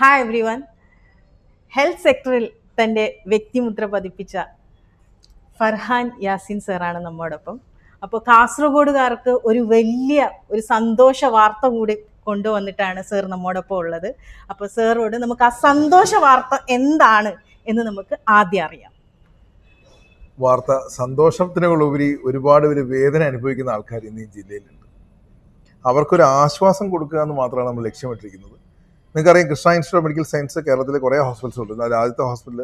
Hi every one health സെക്ടറിൽ തന്റെ വ്യക്തിമുദ്ര പതിപ്പിച്ച ഫർഹാൻ യാസിൻ സാറാണ് നമ്മോടൊപ്പം. അപ്പോൾ കാസർഗോഡുകാർക്ക് ഒരു വലിയ ഒരു സന്തോഷ വാർത്ത കൂടി കൊണ്ടുവന്നിട്ടാണ് സാർ നമ്മോടൊപ്പം ഉള്ളത്. അപ്പോൾ സാറോട് നമുക്ക് ആ സന്തോഷ വാർത്ത എന്താണ് എന്ന് നമുക്ക് ആദ്യം അറിയാം. വാർത്ത സന്തോഷത്തിനുള്ളുപരി ഒരുപാട് പേര് വേദന അനുഭവിക്കുന്ന ആൾക്കാർ ഇന്ന് ഈ ജില്ലയിലുണ്ട്. അവർക്കൊരു ആശ്വാസം കൊടുക്കുക എന്ന് മാത്രമാണ് നമ്മൾ ലക്ഷ്യമിട്ടിരിക്കുന്നത്. നിങ്ങൾക്കറിയാം Krishna institute of medical science കേരളത്തിൽ കുറേ ഹോസ്പിറ്റൽസ് ഉണ്ട്. അതിൽ ആദ്യത്തെ ഹോസ്പിറ്റൽ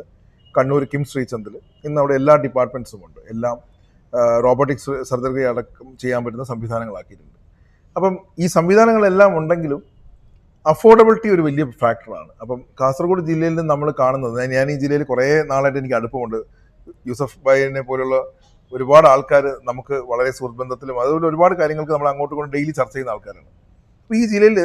കണ്ണൂർ കിം ശ്രീചന്ദിൽ ഇന്ന് അവിടെ എല്ലാ ഡിപ്പാർട്ട്മെന്റ്സും ഉണ്ട്. എല്ലാം റോബോട്ടിക്സ് സർജറി അടക്കം ചെയ്യാൻ പറ്റുന്ന സംവിധാനങ്ങളാക്കിയിട്ടുണ്ട്. അപ്പം ഈ സംവിധാനങ്ങളെല്ലാം ഉണ്ടെങ്കിലും അഫോർഡബിലിറ്റി ഒരു വലിയ ഫാക്ടറാണ് അപ്പം കാസർഗോഡ് ജില്ലയിൽ നിന്ന് നമ്മൾ കാണുന്നത് ഞാൻ ഈ ജില്ലയിൽ കുറേ നാളായിട്ട് എനിക്ക് അടുപ്പമുണ്ട്. യൂസഫ് ബൈനെ പോലുള്ള ഒരുപാട് ആൾക്കാർ നമുക്ക് വളരെ സുഹൃത്ത് ബന്ധത്തിലും അതുപോലെ ഒരുപാട് കാര്യങ്ങൾക്ക് നമ്മൾ അങ്ങോട്ട് കൊണ്ട് ഡെയിലി ചർച്ച ചെയ്യുന്ന ആൾക്കാരാണ്. അപ്പോൾ ഈ ജില്ലയിൽ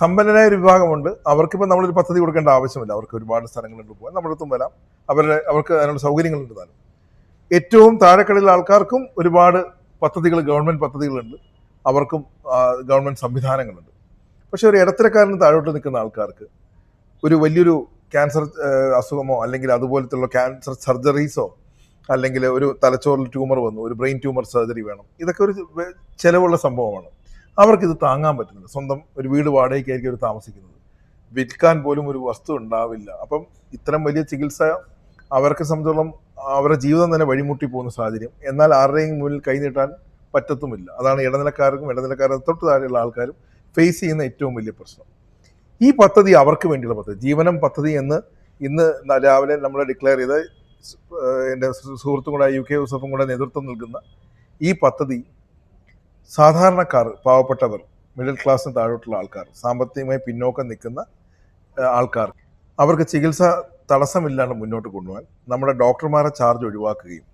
സമ്പന്നരായ ഒരു വിഭാഗമുണ്ട്. അവർക്കിപ്പോൾ നമ്മളൊരു പദ്ധതി കൊടുക്കേണ്ട ആവശ്യമില്ല. അവർക്ക് ഒരുപാട് സ്ഥലങ്ങളുണ്ട് പോകാൻ. നമ്മുടെ അടുത്തും വരാം. അവരുടെ അവർക്ക് അതിനുള്ള സൗകര്യങ്ങളുണ്ട് താനും. ഏറ്റവും താഴെക്കടയിലുള്ള ആൾക്കാർക്കും ഒരുപാട് പദ്ധതികൾ ഗവൺമെന്റ് പദ്ധതികളുണ്ട്. അവർക്കും ഗവൺമെന്റ് സംവിധാനങ്ങളുണ്ട്. പക്ഷേ ഒരു ഇടത്തരക്കാരന് താഴോട്ട് നിൽക്കുന്ന ആൾക്കാർക്ക് ഒരു വലിയൊരു ക്യാൻസർ അസുഖമോ അല്ലെങ്കിൽ അതുപോലത്തുള്ള ക്യാൻസർ സർജറീസോ അല്ലെങ്കിൽ ഒരു തലച്ചോറിൽ ട്യൂമർ വന്നു ഒരു ബ്രെയിൻ ട്യൂമർ സർജറി വേണം. ഇതൊക്കെ ഒരു ചിലവുള്ള സംഭവമാണ്. അവർക്കിത് താങ്ങാൻ പറ്റുന്നില്ല. സ്വന്തം ഒരു വീട് വാടകയ്ക്കായിരിക്കും അവർ താമസിക്കുന്നത്. വിൽക്കാൻ പോലും ഒരു വസ്തു ഉണ്ടാവില്ല. അപ്പം ഇത്തരം വലിയ ചികിത്സ അവർക്ക് സംബന്ധിച്ചോളം അവരുടെ ജീവിതം തന്നെ വഴിമുട്ടി പോകുന്ന സാഹചര്യം. എന്നാൽ ആരുടെയും മുന്നിൽ കൈനീട്ടാൻ പറ്റത്തുമില്ല. അതാണ് ഇടനിലക്കാർക്കും ഇടനിലക്കാരുടെ തൊട്ട് താഴെയുള്ള ആൾക്കാരും ഫേസ് ചെയ്യുന്ന ഏറ്റവും വലിയ പ്രശ്നം. ഈ പദ്ധതി അവർക്ക് വേണ്ടിയുള്ള പദ്ധതി. ജീവനം പദ്ധതി എന്ന് ഇന്ന് രാവിലെ നമ്മൾ ഡിക്ലെയർ ചെയ്ത എന്റെ സുഹൃത്തും കൂടെ യു കെ യൂസഫും കൂടെ നേതൃത്വം നൽകുന്ന ഈ പദ്ധതി സാധാരണക്കാർ പാവപ്പെട്ടവർ മിഡിൽ ക്ലാസ്സിന് താഴോട്ടുള്ള ആൾക്കാർ സാമ്പത്തികമായി പിന്നോക്കം നിൽക്കുന്ന ആൾക്കാർ അവർക്ക് ചികിത്സ തടസ്സമില്ലാണ്ട് മുന്നോട്ട് കൊണ്ടുപോകാൻ നമ്മുടെ ഡോക്ടർമാരെ ചാർജ് ഒഴിവാക്കുകയും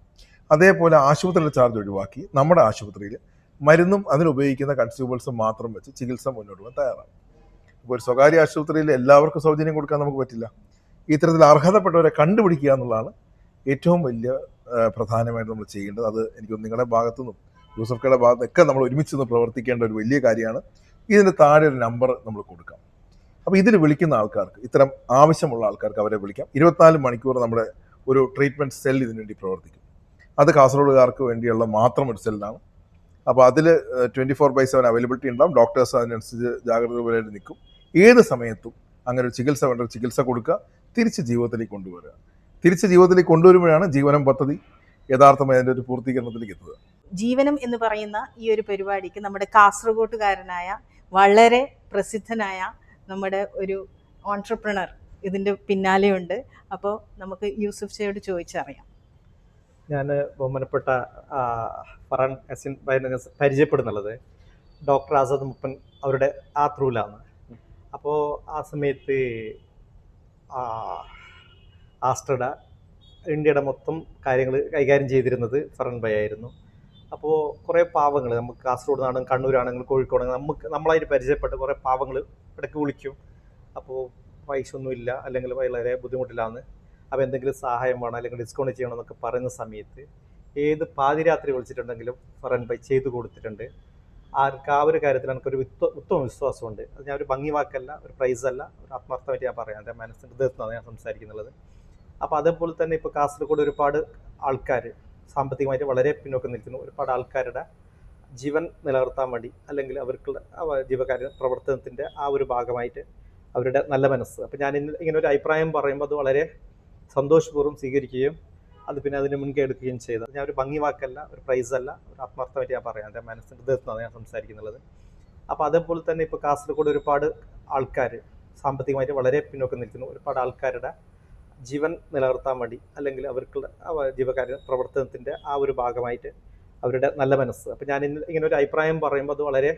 അതേപോലെ ആശുപത്രിയുടെ ചാർജ് ഒഴിവാക്കി നമ്മുടെ ആശുപത്രിയിൽ മരുന്നും അതിനുപയോഗിക്കുന്ന കൺസ്യൂമേഴ്സും മാത്രം വെച്ച് ചികിത്സ മുന്നോട്ട് പോകാൻ തയ്യാറാണ്. ഇപ്പോൾ ഒരു സ്വകാര്യ ആശുപത്രിയിൽ എല്ലാവർക്കും സൗജന്യം കൊടുക്കാൻ നമുക്ക് പറ്റില്ല. ഇത്തരത്തിൽ അർഹതപ്പെട്ടവരെ കണ്ടുപിടിക്കുക എന്നുള്ളതാണ് ഏറ്റവും വലിയ പ്രധാനമായിട്ട് നമ്മൾ ചെയ്യേണ്ടത്. അത് എനിക്ക് നിങ്ങളുടെ ഭാഗത്തു നിന്നും യൂസഫ് കയുടെ ഭാഗത്തൊക്കെ നമ്മൾ ഒരുമിച്ച് നിന്ന് പ്രവർത്തിക്കേണ്ട ഒരു വലിയ കാര്യമാണ്. ഇതിന്റെ താഴെ ഒരു നമ്പർ നമ്മൾ കൊടുക്കാം. അപ്പോൾ ഇതിൽ വിളിക്കുന്ന ആൾക്കാർക്ക് ഇത്തരം ആവശ്യമുള്ള ആൾക്കാർക്ക് അവരെ വിളിക്കാം. ഇരുപത്തിനാല് മണിക്കൂർ നമ്മുടെ ഒരു ട്രീറ്റ്മെന്റ് സെൽ ഇതിനു വേണ്ടി പ്രവർത്തിക്കും. അത് കാസർഗോഡുകാർക്ക് വേണ്ടിയുള്ള മാത്രം ഒരു സെല്ലാണ് അപ്പോൾ അതിൽ twenty four by seven availability ഉണ്ടാവും. ഡോക്ടേഴ്സ് അതിനനുസരിച്ച് ജാഗ്രതയോടെ നിൽക്കും. ഏത് സമയത്തും അങ്ങനെ ഒരു ചികിത്സ വേണ്ട ചികിത്സ കൊടുക്കുക. തിരിച്ച് ജീവിതത്തിലേക്ക് കൊണ്ടുവരിക. തിരിച്ച് ജീവിതത്തിലേക്ക് കൊണ്ടുവരുമ്പോഴാണ് ജീവനം പദ്ധതി യഥാർത്ഥമായി അതിന്റെ ഒരു പൂർത്തീകരണത്തിലേക്ക് എത്തുക. ജീവനം എന്ന് പറയുന്ന ഈ ഒരു പരിപാടിക്ക് നമ്മുടെ കാസർഗോട്ടുകാരനായ വളരെ പ്രസിദ്ധനായ നമ്മുടെ ഒരു ഓൺട്രപ്രണർ ഇതിന്റെ പിന്നാലെയുണ്ട്. അപ്പോൾ നമുക്ക് യൂസുഫ് ഷയോട് ചോദിച്ചറിയാം. ഞാൻ ബഹുമാനപ്പെട്ട ഫറാൻ ഹസീൻ പരിചയപ്പെടുന്നുള്ളത്. ഡോക്ടർ ആസാദ് മുപ്പൻ അവരുടെ ആ ത്രൂലാണ്. അപ്പോൾ ആ സമയത്ത് ആസ്ട്രഡ ഇന്ത്യയുടെ മൊത്തം കാര്യങ്ങൾ കൈകാര്യം ചെയ്തിരുന്നത് ഫറൻ ബൈ ആയിരുന്നു. അപ്പോൾ കുറേ പാവങ്ങൾ നമുക്ക് കാസർഗോഡ് നാടും കണ്ണൂരാണെങ്കിലും കോഴിക്കോടാണെങ്കിലും നമുക്ക് നമ്മളായിട്ട് പരിചയപ്പെട്ട കുറേ പാവങ്ങൾ ഇടയ്ക്ക് വിളിക്കും. അപ്പോൾ പൈസ ഒന്നുമില്ല അല്ലെങ്കിൽ വളരെ ബുദ്ധിമുട്ടില്ലാന്ന് അപ്പോൾ എന്തെങ്കിലും സഹായം വേണം അല്ലെങ്കിൽ ഡിസ്കൗണ്ട് ചെയ്യണം എന്നൊക്കെ പറയുന്ന സമയത്ത് ഏത് പാതിരാത്രി വിളിച്ചിട്ടുണ്ടെങ്കിലും ഫറൻ ബൈ ചെയ്തു കൊടുത്തിട്ടുണ്ട്. ആർക്ക് ആ ഒരു കാര്യത്തിൽ എനിക്കൊരു ഉത്ത ഉത്തമ വിശ്വാസമുണ്ട്. അത് ഞാൻ ഒരു ഭംഗി വാക്കല്ല ഒരു പ്രൈസ് അല്ല ഒരു ആത്മാർത്ഥമായിട്ട് ഞാൻ പറയാം. എന്റെ മനസ്സിന്റെ ഹൃദയത്തിനാണ് ഞാൻ സംസാരിക്കുന്നത്. അപ്പോൾ അതേപോലെ തന്നെ ഇപ്പോൾ കാസർഗോഡ് ഒരുപാട് ആൾക്കാർ സാമ്പത്തികമായിട്ട് വളരെ പിന്നോക്കം നിൽക്കുന്ന ഒരുപാട് ആൾക്കാരുടെ ജീവൻ നിലനിർത്താൻ വേണ്ടി അല്ലെങ്കിൽ അവർക്കുള്ള ജീവകാര്യ പ്രവർത്തനത്തിന്റെ ആ ഒരു ഭാഗമായിട്ട് അവരുടെ നല്ല മനസ്സ്. അപ്പം ഞാൻ ഇങ്ങനെ ഒരു അഭിപ്രായം പറയുമ്പോൾ അത് വളരെ സന്തോഷപൂർവം സ്വീകരിക്കുകയും അത് പിന്നെ അതിന് മുൻകൈ എടുക്കുകയും ചെയ്തത് ഞാൻ ഒരു ഭംഗി വാക്കല്ല ഒരു പ്രൈസ് അല്ല ഒരു ആത്മാർത്ഥമായിട്ട് ഞാൻ പറയാം. എന്റെ മനസ്സിന്റെ ഹൃദയത്തിനാണ് ഞാൻ സംസാരിക്കുന്നുള്ളത് അപ്പോൾ അതേപോലെ തന്നെ ഇപ്പോൾ കാസർഗോഡ് ഒരുപാട് ആൾക്കാർ സാമ്പത്തികമായിട്ട് വളരെ പിന്നോക്കം നിൽക്കുന്നു ഒരുപാട് ആൾക്കാരുടെ ജീവൻ നിലനിർത്താൻ വേണ്ടി അല്ലെങ്കിൽ അവർക്കുള്ള ജീവകാര്യ പ്രവർത്തനത്തിന്റെ ആ ഒരു ഭാഗമായിട്ട് അവരുടെ നല്ല മനസ്സ്. അപ്പം ഞാൻ ഇന്ന് ഇങ്ങനെ ഒരു അഭിപ്രായം പറയുമ്പോൾ അത് വളരെ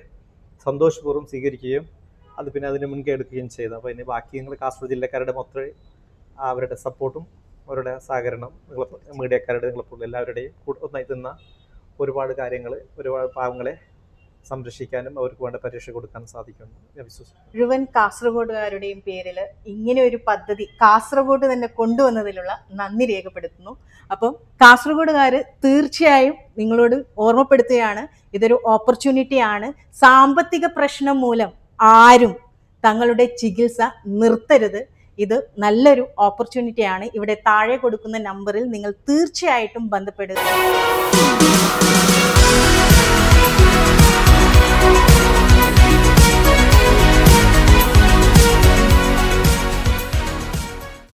സന്തോഷപൂർവം സ്വീകരിക്കുകയും അത് പിന്നെ അതിന് മുൻകൈ എടുക്കുകയും ചെയ്തു. അപ്പോൾ ഇനി ബാക്കി നിങ്ങൾ കാസർഗോഡ് ജില്ലക്കാരുടെ മൊത്തം അവരുടെ സപ്പോർട്ടും അവരുടെ സഹകരണം നിങ്ങൾ മീഡിയക്കാരുടെ നിങ്ങളെപ്പോലുള്ള എല്ലാവരുടെയും ഒന്നായി തിന്ന ഒരുപാട് കാര്യങ്ങൾ ഒരുപാട് പാവങ്ങളെ സംരക്ഷിക്കാനും അവർക്ക് വേണ്ട പരീക്ഷ കൊടുക്കാനും സാധിക്കുന്നു വിശ്വസിക്കുന്നു. മുഴുവൻ കാസർഗോഡുകാരുടെയും പേരിൽ ഇങ്ങനെ ഒരു പദ്ധതി കാസർഗോഡ് തന്നെ കൊണ്ടുവന്നതിലുള്ള നന്ദി രേഖപ്പെടുത്തുന്നു. അപ്പം കാസർഗോഡുകാർ തീർച്ചയായും നിങ്ങളോട് ഓർമ്മപ്പെടുത്തുകയാണ് ഇതൊരു ഓപ്പർച്യൂണിറ്റി ആണ്. സാമ്പത്തിക പ്രശ്നം മൂലം ആരും തങ്ങളുടെ ചികിത്സ നിർത്തരുത്. ഇത് നല്ലൊരു ഓപ്പർച്യൂണിറ്റിയാണ് ഇവിടെ താഴെ കൊടുക്കുന്ന നമ്പറിൽ നിങ്ങൾ തീർച്ചയായിട്ടും ബന്ധപ്പെടുക.